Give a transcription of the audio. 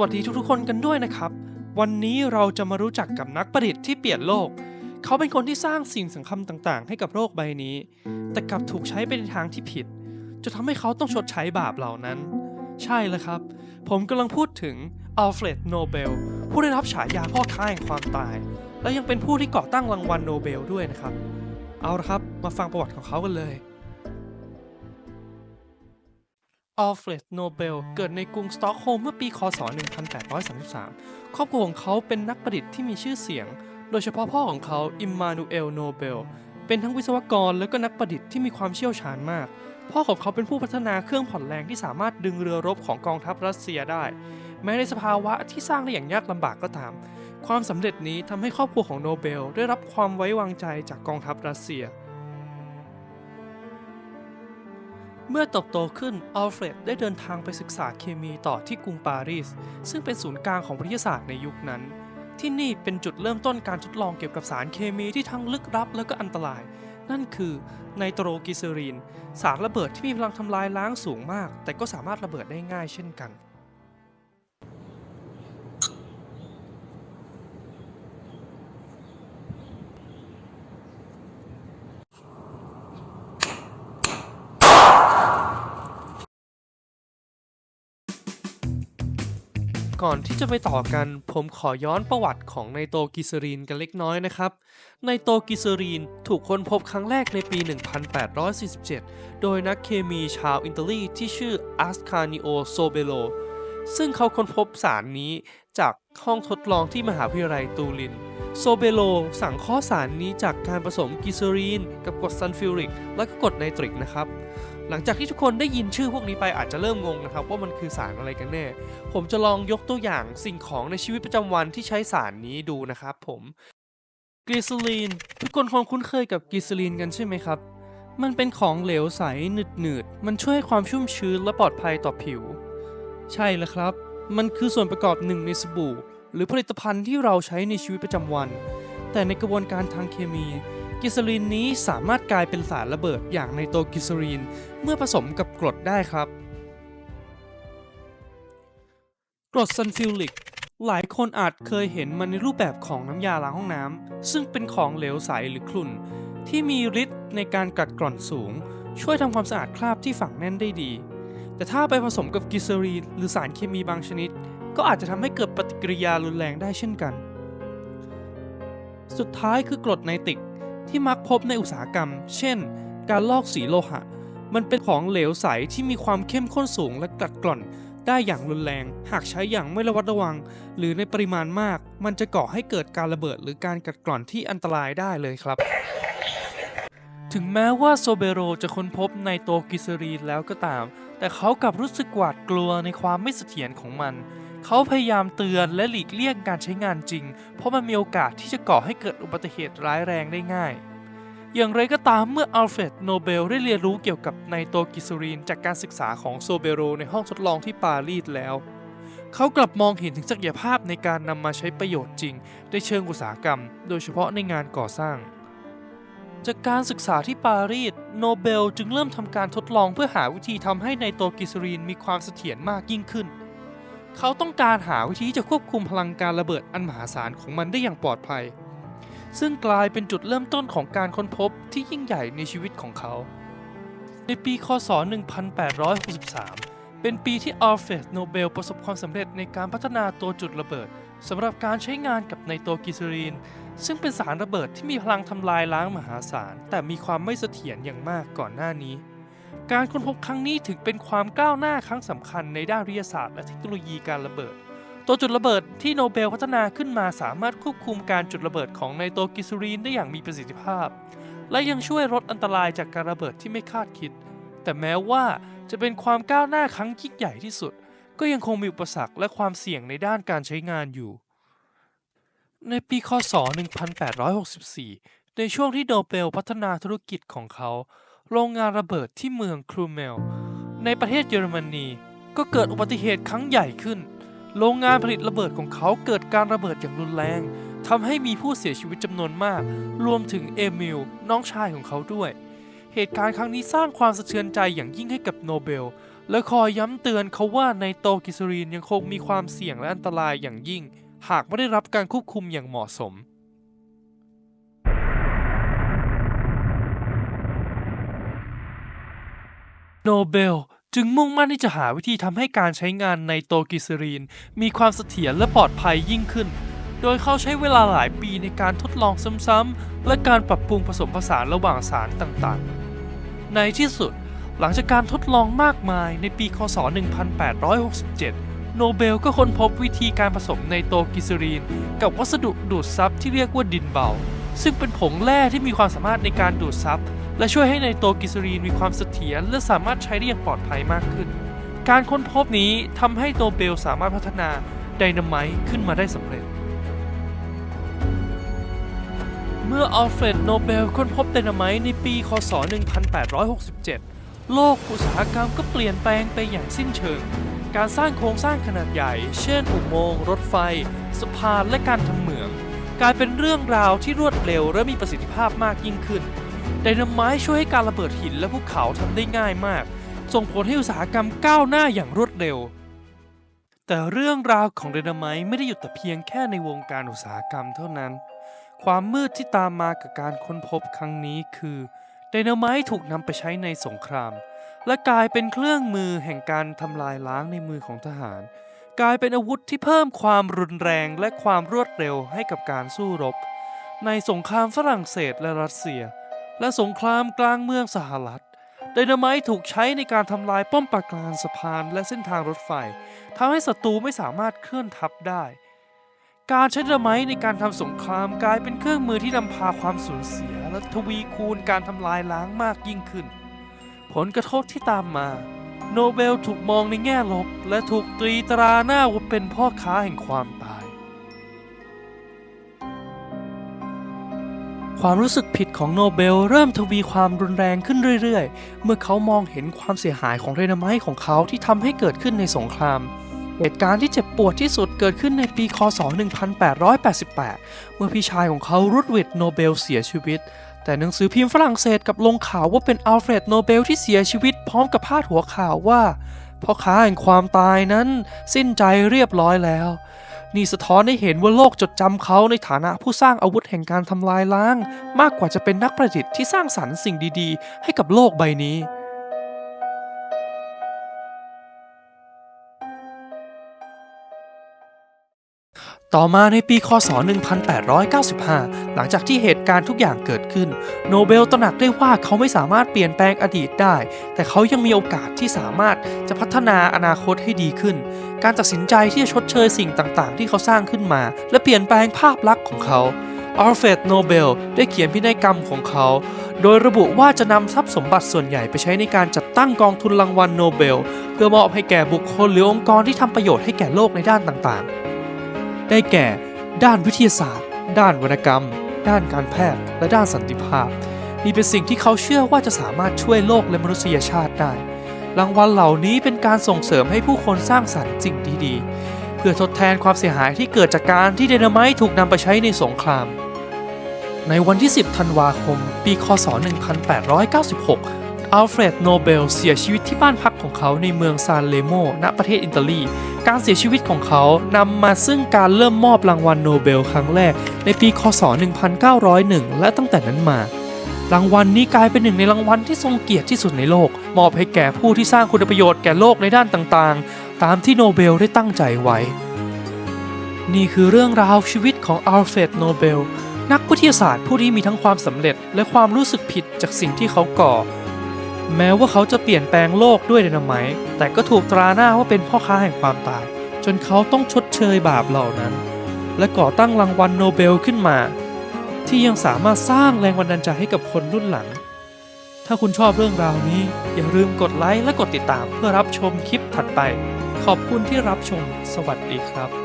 วัสดีทุกๆ คนกันด้วยนะครับ วันนี้เราจะมารู้จักกับนักประดิษฐ์ที่เปลี่ยนโลก เขาเป็นคนที่สร้างสิ่งสำคัญต่างๆ ให้กับโลกใบนี้ แต่กลับถูกใช้ไปในทางที่ผิดจนทำให้เขาต้องชดใช้บาปเหล่านั้น ใช่แล้วครับ ผมกำลังพูดถึงอัลเฟรดโนเบลผู้ได้รับฉายาพ่อค้าแห่งความตาย และยังเป็นผู้ที่ก่อตั้งรางวัลโนเบลด้วยนะครับ เอาละครับ มาฟังประวัติของเขากันเลย อัลเฟรดโนเบล เกิดในกรุงสตอกโฮล์มเมื่อปีคศ 1833 ครอบครัวของเขาเป็นนักประดิษฐ์ที่มีชื่อเสียง โดยเฉพาะพ่อของเขาอิมมานูเอลโนเบล เป็นทั้งวิศวกรและก็นักประดิษฐ์ที่มีความเชี่ยวชาญมาก พ่อของเขาเป็นผู้พัฒนาเครื่องผ่อนแรงที่สามารถดึงเรือรบของกองทัพรัสเซียได้ แม้ในสภาวะที่สร้างได้อย่างยากลำบากก็ตาม ความสำเร็จนี้ทำให้ครอบครัวของโนเบล ได้รับความไว้วางใจจากกองทัพรัสเซีย เมื่อเติบโตขึ้นอัลเฟรดได้เดินทางไปศึกษาเคมีต่อที่กรุงปารีส ซึ่งเป็นศูนย์กลางของวิทยาศาสตร์ในยุคนั้น ที่นี่เป็นจุดเริ่มต้นการทดลองเกี่ยวกับสารเคมีที่ทั้งลึกลับและก็อันตราย นั่นคือไนโตรกิเซอรีน สารระเบิดที่มีพลังทำลายล้างสูงมาก แต่ก็สามารถระเบิดได้ง่ายเช่นกัน ก่อนที่จะไปต่อกัน ผมขอย้อนประวัติของไนโตรกิเซอรีนกันเล็กน้อยนะครับ ไนโตรกิเซอรีนถูกค้นพบครั้งแรกในปี 1847 โดยนักเคมีชาวอิตาลีที่ชื่ออัสคานิโอโซเบโล ซึ่งเขาค้นพบสารนี้จากห้องทดลองที่มหาวิทยาลัยตูริน โซเบโลสั่งข้อสารนี้จากการผสมกิเซอรีน กับกรดซัลฟิวริก และก็กรดไนตริกนะครับ หลังจากที่ทุกคนได้ยินชื่อพวกนี้ไปอาจจะเริ่มงงนะครับ ว่ามันคือสารอะไรกันแน่ ผมจะลองยกตัวอย่างสิ่งของในชีวิตประจำวันที่ใช้สารนี้ดูนะครับผมกลีซอรีนทุกคนคงคุ้นเคยกับกลีซอรีนกันใช่ไหมครับ มันเป็นของเหลวใสหนืดหนืดๆมันช่วยให้ความชุ่มชื้นและปลอดภัยต่อผิว ใช่แล้วครับ มันคือส่วนประกอบหนึ่งในสบู่ หรือผลิตภัณฑ์ที่เราใช้ในชีวิตประจำวัน แต่ในกระบวนการทางเคมี กิเซอรีนนี้สามารถกลายเป็นสารระเบิดอย่างไนโตกิเซอรีนเมื่อผสมกับกรดได้ครับ กรดซัลฟิวริกหลายคนอาจเคยเห็นมันในรูปแบบของน้ำยาล้างห้องน้ำซึ่งเป็นของเหลวใสหรือคลุ่น ที่มีฤทธิ์ในการกัดกร่อนสูง ช่วยทำความสะอาดคราบที่ฝังแน่นได้ดี แต่ถ้าไปผสมกับกิเซอรีนหรือสารเคมีบางชนิด ก็อาจจะทำให้เกิดปฏิกิริยารุนแรงได้เช่นกัน สุดท้ายคือกรดไนติก ที่มักพบในอุตสาหกรรม เช่น การลอกสีโลหะ มันเป็นของเหลวใสที่มีความเข้มข้นสูงและกัดกร่อน ได้อย่างรุนแรง หากใช้อย่างไม่ระวัดระวัง หรือในปริมาณมาก มันจะก่อให้เกิดการระเบิด หรือการกัดกร่อนที่อันตรายได้เลยครับ ถึงแม้ว่าโซเบโรจะค้นพบไนโตกิเซรีนแล้วก็ตาม แต่เขากลับรู้สึกหวาดกลัวในความไม่เสถียรของมัน เขาพยายามเตือนและหลีกเลี่ยงการใช้งานจริง เพราะมันมีโอกาสที่จะก่อให้เกิดอุบัติเหตุร้ายแรงได้ง่าย อย่างไรก็ตามเมื่ออัลเฟรดโนเบลได้เรียนรู้เกี่ยวกับไนโตรกิซอรีนจากการศึกษาของโซเบโรในห้องทดลองที่ปารีสแล้ว เขากลับมองเห็นถึงศักยภาพในการนำมาใช้ประโยชน์จริง ในเชิงอุตสาหกรรม โดยเฉพาะในงานก่อสร้างจากการศึกษาที่ปารีส โนเบลจึงเริ่มทำการทดลองเพื่อหาวิธีทำให้ไนโตรกิเซอรีนมีความเสถียรมากยิ่งขึ้น เขาต้องการหาวิธีจะควบคุมพลังการระเบิดอันมหาศาลของมันได้อย่างปลอดภัย ซึ่งกลายเป็นจุดเริ่มต้นของการค้นพบที่ยิ่งใหญ่ในชีวิตของเขา ในปีคศ 1863 เป็นปีที่อัลเฟรดโนเบลประสบความสำเร็จในการพัฒนาตัวจุดระเบิดสำหรับการใช้งานกับไนโตรกิซอรีน ซึ่งเป็นสารระเบิดที่มีพลังทำลายล้างมหาศาลแต่มีความไม่เสถียรอย่างมากก่อนหน้านี้ การค้นพบครั้งนี้ถึงเป็นความก้าวหน้าครั้งสำคัญในด้านวิทยาศาสตร์และเทคโนโลยีการระเบิด ตัวจุดระเบิดที่โนเบลพัฒนาขึ้นมาสามารถควบคุมการจุดระเบิดของไนโตรกิซอรีนได้อย่างมีประสิทธิภาพ และยังช่วยลดอันตรายจากการระเบิดที่ไม่คาดคิด แต่แม้ว่าจะเป็นความก้าวหน้าครั้งยิ่งใหญ่ที่สุด ก็ยังคงมีอุปสรรคและความเสี่ยงในด้านการใช้งานอยู่ ในปีคศ 1864 ในช่วงที่โนเบลพัฒนาธุรกิจของเขา โรงงานระเบิดที่เมืองครูเมล ในประเทศเยอรมนีก็เกิดอุบัติเหตุครั้งใหญ่ขึ้น โรงงานผลิตระเบิดของเขาเกิดการระเบิดอย่างรุนแรงทำให้มีผู้เสียชีวิตจำนวนมาก รวมถึงเอมิลน้องชายของเขาด้วย เหตุการณ์ครั้งนี้สร้างความสะเทือนใจอย่างยิ่งให้กับโนเบล และคอยย้ำเตือนเขาว่าในโตกิสรีนยังคงมีความเสี่ยงและอันตรายอย่างยิ่ง หากไม่ได้รับการควบคุมอย่างเหมาะสม โนเบลจึงมุ่งมั่นที่จะหาวิธีทำให้การใช้งานในโตกิสรีน มีความเสถียรและปลอดภัยยิ่งขึ้น โดยเขาใช้เวลาหลายปีในการทดลองซ้ำๆ และการปรับปรุงผสมผสานระหว่างสารต่างๆ ในที่สุดหลังจากการทดลองมากมายในปี คศ 1867 โนเบลก็ค้นพบวิธีการผสมไนโตกิสรีน กับวัสดุดูดซับที่เรียกว่าดินเบา ซึ่งเป็นผงแร่ที่มีความสามารถในการดูดซับ และช่วยให้ไนโตกิสรีนมีความเสถียรและสามารถใช้ได้อย่างปลอดภัยมากขึ้น การค้นพบนี้ทำให้โนเบลสามารถพัฒนาไดนาไมต์ขึ้นมาได้สำเร็จ เมื่ออัลเฟรดโนเบลค้นพบไดนาไมต์ในปี คศ 1867 โลกอุตสาหกรรมก็เปลี่ยนแปลงไปอย่างสิ้นเชิง การสร้างโครงสร้างขนาดใหญ่ เช่นอุโมงค์รถไฟ สะพาน และการทำเหมือง กลายเป็นเรื่องราวที่รวดเร็วและมีประสิทธิภาพมากยิ่งขึ้น ไดนาไมต์ช่วยให้การระเบิดหินและภูเขาทำได้ง่ายมาก ส่งผลให้อุตสาหกรรมก้าวหน้าอย่างรวดเร็ว แต่เรื่องราวของไดนาไมต์ไม่ได้หยุดแต่เพียงแค่ในวงการอุตสาหกรรมเท่านั้น ความมืดที่ตามมากับการค้นพบครั้งนี้คือไดนาไมต์ถูกนำไปใช้ในสงคราม และกลายเป็นเครื่องมือแห่งการทำลายล้างในมือของทหาร กลายเป็นอาวุธที่เพิ่มความรุนแรงและความรวดเร็วให้กับการสู้รบ ในสงครามฝรั่งเศสและรัสเซีย และสงครามกลางเมืองสหรัฐไดนาไมต์ถูกใช้ในการทำลายป้อมปราการสะพานและเส้นทางรถไฟทำให้ศัตรูไม่สามารถเคลื่อนทัพได้ การใช้ไดนาไมต์ในการทำสงครามกลายเป็นเครื่องมือที่นำพาความสูญเสีย และทวีคูณการทำลายล้างมากยิ่งขึ้น ผลกระทบที่ตามมา โนเบลถูกมองในแง่ลบ และถูกตรีตราหน้าว่าเป็นพ่อค้าแห่งความตาย ความรู้สึกผิดของโนเบลเริ่มทวีความรุนแรงขึ้นเรื่อยๆ เมื่อเขามองเห็นความเสียหายของไดนาไมของเขาที่ทำให้เกิดขึ้นในสงคราม เหตุการณ์ที่เจ็บปวดที่สุดเกิดขึ้นในปี คศ 1888 เมื่อพี่ชายของเขารุดวิดโนเบลเสียชีวิต แต่หนังสือพิมพ์ฝรั่งเศสกลับลงข่าวว่าเป็นอัลเฟรดโนเบลที่เสียชีวิตพร้อมกับพาดหัวข่าวว่าพ่อค้าแห่งความตายนั้นสิ้นใจเรียบร้อยแล้ว นี่สะท้อนให้เห็นว่าโลกจดจำเขาในฐานะผู้สร้างอาวุธแห่งการทำลายล้าง มากกว่าจะเป็นนักประดิษฐ์ที่สร้างสรรค์สิ่งดีๆ ให้กับโลกใบนี้ ต่อมาในปีคศ 1895 หลังจากที่เหตุการณ์ทุกอย่างเกิดขึ้น โนเบลตระหนักได้ว่าเขาไม่สามารถเปลี่ยนแปลงอดีตได้ แต่เขายังมีโอกาสที่สามารถจะพัฒนาอนาคตให้ดีขึ้น การตัดสินใจที่จะชดเชยสิ่งต่างๆ ที่เขาสร้างขึ้นมา และเปลี่ยนแปลงภาพลักษณ์ของเขาอัลเฟรดโนเบลได้เขียนพินัยกรรมของเขา โดยระบุว่าจะนำทรัพย์สมบัติส่วนใหญ่ไปใช้ในการจัดตั้งกองทุนรางวัลโนเบล เพื่อมอบให้แก่บุคคลหรือองค์กรที่ทำประโยชน์ให้แก่โลกในด้านต่างๆ ได้แก่ ด้านวิทยาศาสตร์ ด้านวรรณกรรม ด้านการแพทย์ และด้านสันติภาพ นี่เป็นสิ่งที่เขาเชื่อว่าจะสามารถช่วยโลกและมนุษยชาติได้ รางวัลเหล่านี้เป็นการส่งเสริมให้ผู้คนสร้างสรรค์สิ่งดีๆ เพื่อทดแทนความเสียหายที่เกิดจากการที่ไดนาไมต์ถูกนำไปใช้ในสงครามในวันที่ 10 ธันวาคม ปี คศ 1896 อัลเฟรด โนเบล เสียชีวิตที่บ้านพักของเขาในเมืองซานเลโม ณ ประเทศอิตาลี การเสียชีวิตของเขานำมาซึ่งการเริ่มมอบรางวัลโนเบลครั้งแรก ในปี คศ 1901 และตั้งแต่นั้นมา รางวัลนี้กลายเป็นหนึ่งในรางวัลที่ทรงเกียรติที่สุดในโลก มอบให้แก่ผู้ที่สร้างคุณประโยชน์แก่โลกในด้านต่างๆ ตามที่โนเบลได้ตั้งใจไว้ นี่คือเรื่องราวชีวิตของอัลเฟรด โนเบล นักวิทยาศาสตร์ผู้ที่มีทั้งความสำเร็จและความรู้สึกผิดจากสิ่งที่เขาก่อ แม้ว่าเขาจะเปลี่ยนแปลงโลกด้วยไดนาไมต์แต่ก็ถูกตราหน้าว่าเป็นพ่อค้าแห่งความตาย จนเขาต้องชดเชยบาปเหล่านั้น และก่อตั้งรางวัลโนเบลขึ้นมา ที่ยังสามารถสร้างแรงบันดาลใจให้กับคนรุ่นหลัง ถ้าคุณชอบเรื่องราวนี้ อย่าลืมกดไลค์และกดติดตามเพื่อรับชมคลิปถัดไป ขอบคุณที่รับชม สวัสดีครับ